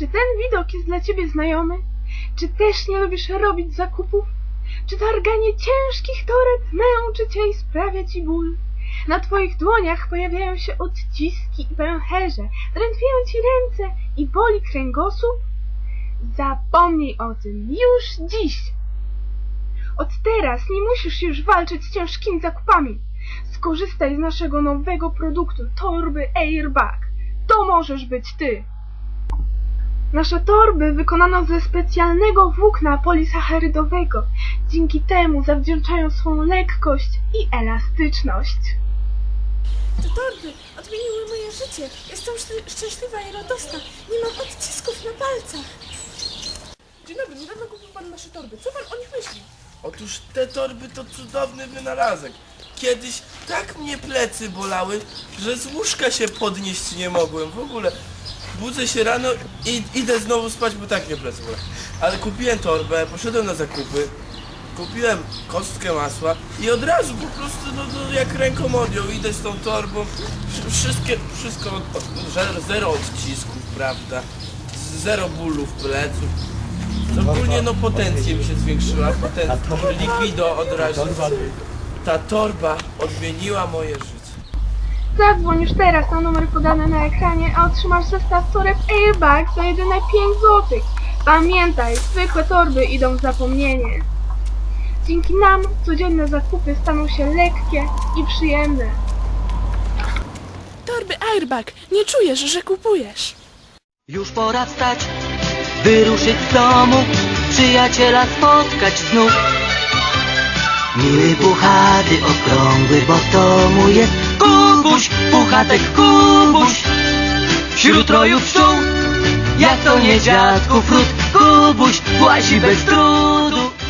Airbag jest dla ciebie znajomy? Czy też nie lubisz robić zakupów? Czy targanie ciężkich toreb męczy cię i sprawia ci ból? Na twoich dłoniach pojawiają się odciski i pęcherze, drętwieją ci ręce i boli kręgosłup? Zapomnij o tym już dziś! Od teraz nie musisz już walczyć z ciężkimi zakupami. Skorzystaj z naszego nowego produktu torby Airbag. To możesz być ty. Nasze torby wykonano ze specjalnego włókna polisacharydowego. Dzięki temu zawdzięczają swą lekkość i elastyczność. Te torby odmieniły moje życie. Jestem szczę- szczęśliwa i radosna. Nie mam odcisków na palcach. Dzień dobry, niedawno kupił pan nasze torby. Co pan o nich myśli? Otóż te torby to cudowny wynalazek. Kiedyś tak mnie plecy bolały, że z łóżka się podnieść nie mogłem. W ogóle budzę się rano i idę znowu spać, bo tak plecy bolały. Ale kupiłem torbę, poszedłem na zakupy, kupiłem kostkę masła i od razu po prostu no, no, jak ręką odjął, idę z tą torbą. Wsz- Wszystkie, wszystko, od, od, że- zero odcisków, prawda? Zero bólów pleców. Ogólnie no potencję mi się zwiększyła, potencję, liquido od razu. Ta torba odmieniła moje życie. Zadzwoń już teraz na numer podany na ekranie, a otrzymasz zestaw toreb Airbag za jedyne 5 zł. Pamiętaj, zwykłe torby idą w zapomnienie. Dzięki nam codzienne zakupy staną się lekkie i przyjemne. Torby Airbag. Nie czujesz, że kupujesz. Już pora wstać, wyruszyć z domu, przyjaciela spotkać znów. Miły, puchaty, okrągły, bo to mój jest Kubuś, puchatek Kubuś. Wśród roju pszczół, jak to nie dziadków ród, Kubuś włazi bez trudu.